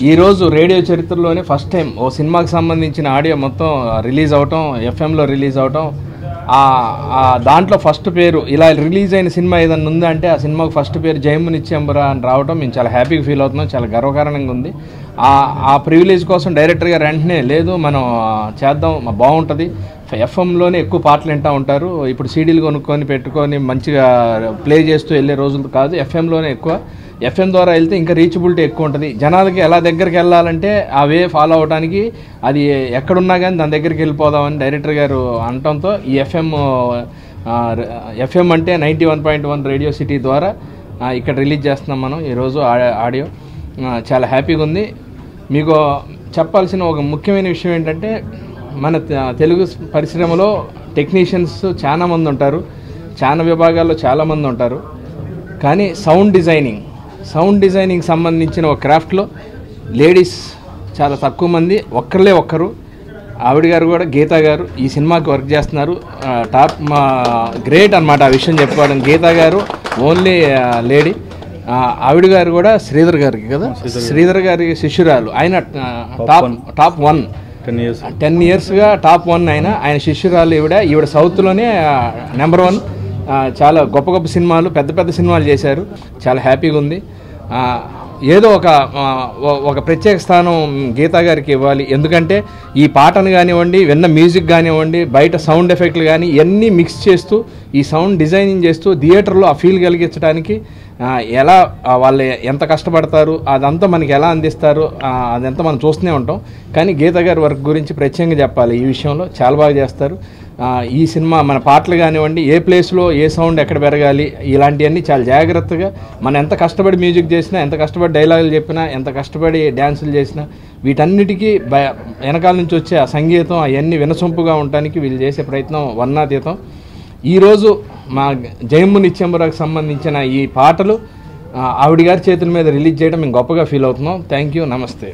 ఈరోజు రేడియో చరిత్రలోనే first time ఓ సినిమాకి సంబంధించిన ఆడియో మొత్తం రిలీజ్ అవటం ఎఫ్ఎంలో రిలీజ్ అవటం దాంట్లో ఫస్ట్ పేరు ఇలా రిలీజ్ అయిన సినిమా ఏదైనా ఉందంటే అంటే ఆ సినిమాకి ఫస్ట్ పేరు జయముని ఇచ్చేంబరా అని రావటం మేము చాలా హ్యాపీగా ఫీల్ అవుతున్నాం చాలా గర్వకారణంగా ఉంది. ఆ ప్రివిలేజ్ కోసం డైరెక్టర్ గారు వెంటనే లేదు మనం చేద్దాం బాగుంటుంది. ఎఫ్ఎంలోనే ఎక్కువ పాటలు వింటూ ఉంటారు. ఇప్పుడు సీడీలు కొనుక్కొని పెట్టుకొని మంచిగా ప్లే చేస్తూ వెళ్ళే రోజులు కాదు ఎఫ్ఎంలోనే ఎక్కువ. ఎఫ్ఎం ద్వారా వెళ్తే ఇంకా రీచబిలిటీ ఎక్కువ ఉంటుంది. జనాలకి ఎలా దగ్గరికి వెళ్ళాలంటే ఆ వే ఫాలో అవడానికి అది ఎక్కడున్నా కానీ దాని దగ్గరికి వెళ్ళిపోదామని డైరెక్టర్ గారు అనటంతో ఈ ఎఫ్ఎం ఎఫ్ఎం అంటే ninety one point one radio city ద్వారా ఇక్కడ రిలీజ్ చేస్తున్నాం మనం ఈరోజు ఆ- ఆడియో. చాలా హ్యాపీగా ఉంది. మీకు చెప్పాల్సిన ఒక ముఖ్యమైన విషయం ఏంటంటే మన తెలుగు పరిశ్రమలో టెక్నీషియన్స్ చాలా మంది ఉంటారు. చాలా విభాగాల్లో చాలామంది ఉంటారు. కానీ సౌండ్ డిజైనింగ్ సౌండ్ డిజైనింగ్ సంబంధించిన ఒక క్రాఫ్ట్లో లేడీస్ చాలా తక్కువ మంది ఒక్కళ్ళే ఒక్కరు. ఆవిడ గారు కూడా గీతా గారు ఈ సినిమాకి వర్క్ చేస్తున్నారు. టాప్ మా గ్రేట్ అనమాట ఆ విషయం చెప్పుకోవడం. గీతా గారు ఓన్లీ లేడీ. ఆవిడ గారు కూడా శ్రీధర్ గారికి కదా? శ్రీధర్ గారి. శిష్యురాలు. ఆయన top top one. Ten years ten ఇయర్స్గా టాప్ వన్ ఆయన ఆయన శిష్యురాలు ఈవిడ. ఈవిడ సౌత్లోనే నెంబర్ వన్ చాలా గొప్ప గొప్ప సినిమాలు పెద్ద పెద్ద సినిమాలు చేశారు. చాలా హ్యాపీగా ఉంది. ఏదో ఒక ఒక ప్రత్యేక స్థానం గీతా గారికి ఇవ్వాలి. ఎందుకంటే ఈ పాటను కానివ్వండి విన్న మ్యూజిక్ కానివ్వండి బయట సౌండ్ ఎఫెక్ట్లు కానీ ఇవన్నీ మిక్స్ చేస్తూ ఈ సౌండ్ డిజైనింగ్ చేస్తూ థియేటర్లో ఆ ఫీల్ కలిగించడానికి ఎలా వాళ్ళు ఎంత కష్టపడతారు అదంతా మనకి ఎలా అందిస్తారు అదంతా మనం చూస్తూనే ఉంటాం. కానీ గీత గారి వర్క్ గురించి ప్రత్యేకంగా చెప్పాలి. ఈ విషయంలో చాలా బాగా చేస్తారు. ఈ సినిమా మన పాటలు కానివ్వండి ఏ ప్లేస్లో ఏ సౌండ్ ఎక్కడ పెరగాలి ఇలాంటివన్నీ చాలా జాగ్రత్తగా మనం ఎంత కష్టపడి మ్యూజిక్ చేసినా ఎంత కష్టపడి డైలాగులు చెప్పినా ఎంత కష్టపడి డ్యాన్సులు చేసినా వీటన్నిటికీ భయ వెనకాల నుంచి వచ్చే ఆ సంగీతం అవన్నీ వినసొంపుగా ఉండటానికి వీళ్ళు చేసే ప్రయత్నం వర్ణాతీతం. ఈరోజు మా జయమ్ము నిత్యంబరాకు సంబంధించిన ఈ పాటలు ఆవిడ గారి చేతుల మీద రిలీజ్ చేయడం మేము గొప్పగా ఫీల్ అవుతున్నాం. థ్యాంక్ యూ నమస్తే.